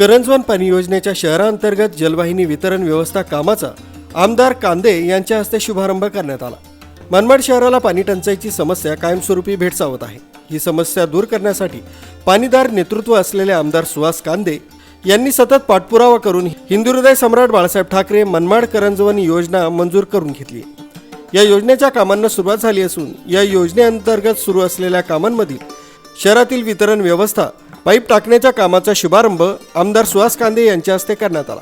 करंजवन पाणी योजनेच्या शहरांतर्गत जलवाहिनी वितरण व्यवस्था कामाचा आमदार कांदे यांच्या हस्ते शुभारंभ करण्यात आला. मनमाड शहराला पाणी टंचाईची समस्या कायमस्वरूपी भेडसावत आहे. ही समस्या दूर करण्यासाठी पाणीदार नेतृत्व असलेले आमदार सुहास कांदे यांनी सतत पाठपुरावा करून हिंदुहृदय सम्राट बाळासाहेब ठाकरे मनमाड करंजवन योजना मंजूर करून घेतली या योजनेच्या कामांना सुरुवात झाली असून या योजनेअंतर्गत सुरू असलेल्या कामांमधील शहरातील वितरण व्यवस्था पाईप टाकण्याच्या कामाचा शुभारंभ आमदार सुहास कांदे यांच्या हस्ते करण्यात आला.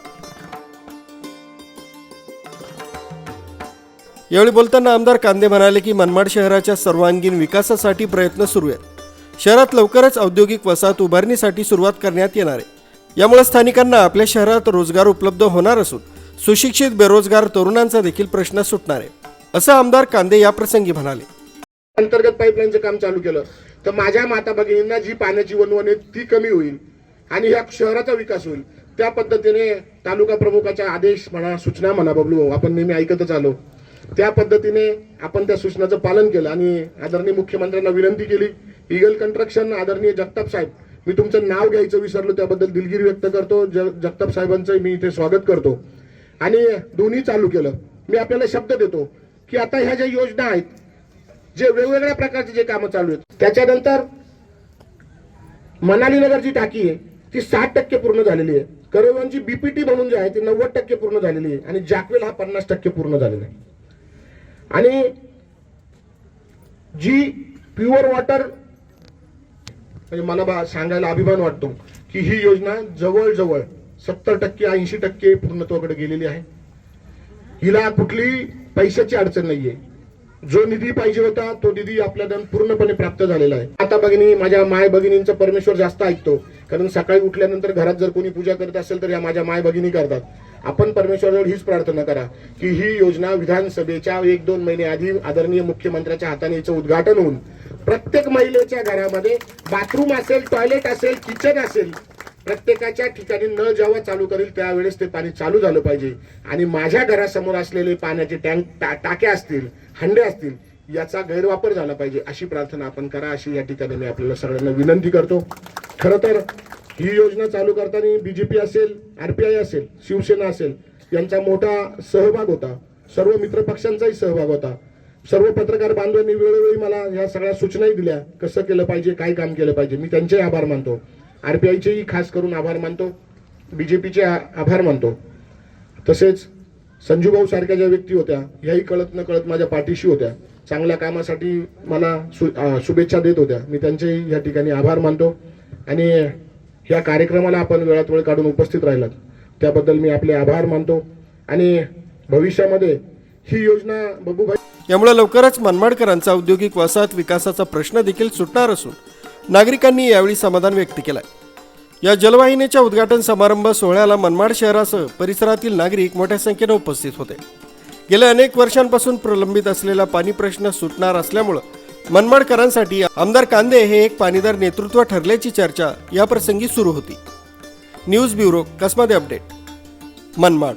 यावेळी बोलताना आमदार कांदे म्हणाले की मनमाड शहराच्या सर्वांगीण विकासासाठी प्रयत्न सुरू आहेत. शहरात लवकरच औद्योगिक वसाहत उभारणीसाठी सुरुवात करण्यात येणार आहे. यामुळे स्थानिकांना आपल्या शहरात रोजगार उपलब्ध होणार असून सुशिक्षित बेरोजगार तरुणांचा देखील प्रश्न सुटणार आहे असं आमदार कांदे याप्रसंगी म्हणाले. अंतर्गत पाईपलाईनचं काम चालू केलं. तर माझ्या माता भगिनींना जी पाण्याची वनवण आहे ती कमी होईल आणि ह्या शहराचा विकास होईल त्या पद्धतीने तालुका प्रमुखाच्या आदेश म्हणा सूचना म्हणा बबलू भाऊ, आपण नेहमी ऐकतच आलो. त्या पद्धतीने आपण त्या सूचनाचं पालन केलं आणि आदरणीय मुख्यमंत्र्यांना विनंती केली इगल कन्स्ट्रक्शन आदरणीय जगताप साहेब मी तुमचं नाव घ्यायचं विसरलो त्याबद्दल दिलगिरी व्यक्त करतो ज जगताप साहेबांचं मी इथे स्वागत करतो. आणि दोन्ही चालू केलं. मी आपल्याला शब्द देतो की आता ह्या ज्या योजना आहेत जे वेगवेगळ्या प्रकारचे जे कामं चालू आहेत त्याच्यानंतर मनाली नगर जी टाकी आहे ती साठ टक्के पूर्ण झालेली आहे. करवंची बीपीटी म्हणून जी आहे ती नव्वद टक्के पूर्ण झालेली आहे. आणि जॅकवेल हा पन्नास टक्के पूर्ण झालेला आहे. आणि जी प्युअर वॉटर म्हणजे मला सांगायला अभिमान वाटतो की ही योजना जवळजवळ सत्तर टक्के ऐंशी टक्के पूर्णत्वाकडे गेलेली आहे. हिला कुठली पैशाची अडचण नाहीये. जो निधी पाहिजे होता तो निधी आपल्याला पूर्णपणे प्राप्त झालेला आहे. आता भगिनी माझ्या माय भगिनींचा परमेश्वर जास्त ऐकतो. कारण सकाळी उठल्यानंतर घरात जर कोणी पूजा करत असेल तर या माझ्या माय भगिनी करतात. आपण परमेश्वराजवळ हीच प्रार्थना करा की ही योजना विधानसभेच्या एक दोन महिने आधी आदरणीय मुख्यमंत्र्याच्या हाताने याचं उद्घाटन होऊन प्रत्येक महिलेच्या घरामध्ये बाथरूम असेल टॉयलेट असेल किचन असेल प्रत्येकाच्या ठिकाणी नळ जेव्हा चालू करेल त्यावेळेस ते पाणी चालू झालं पाहिजे. आणि माझ्या घरासमोर असलेले पाण्याचे टँक टाक्या असतील हंडे असतील याचा गैरवापर झाला पाहिजे. अशी प्रार्थना आपण करा अशी या ठिकाणी मी आपल्याला सगळ्यांना विनंती करतो. खरं तर ही योजना चालू करताना बीजेपी असेल आरपीआय असेल शिवसेना असेल यांचा मोठा सहभाग होता. सर्व मित्र पक्षांचाही सहभाग होता. सर्व पत्रकार बांधवांनी वेळोवेळी मला या सगळ्या सूचनाही दिल्या कसं केलं पाहिजे काय काम केलं पाहिजे मी त्यांचेही आभार मानतो. आरपीआयचेही खास करून आभार मानतो. बीजेपीचे आभार मानतो. तसेच संजूभाऊ सारख्या ज्या व्यक्ती होत्या ह्याही कळत न कळत माझ्या पाठीशी होत्या. चांगल्या कामासाठी मला सु शुभेच्छा देत होत्या. मी त्यांचेही या ठिकाणी आभार मानतो. आणि ह्या कार्यक्रमाला आपण वेळात वेळ काढून उपस्थित राहिलात. त्याबद्दल मी आपले आभार मानतो. आणि भविष्यामध्ये ही योजना बबूभाई यामुळे लवकरच मनमाडकरांचा औद्योगिक वसाहत विकासाचा प्रश्न देखील सुटणार असून नागरिकांनी यावेळी समाधान व्यक्त केलं या जलवाहिनीच्या उद्घाटन समारंभ सोहळ्याला मनमाड शहरासह परिसरातील नागरिक मोठ्या संख्येने उपस्थित होते. गेल्या अनेक वर्षांपासून प्रलंबित असलेला पाणी प्रश्न सुटणार असल्यामुळं मनमाडकरांसाठी आमदार कांदे हे एक पाणीदार नेतृत्व ठरल्याची चर्चा याप्रसंगी सुरू होती. News bureau Kasmade update. Manmad.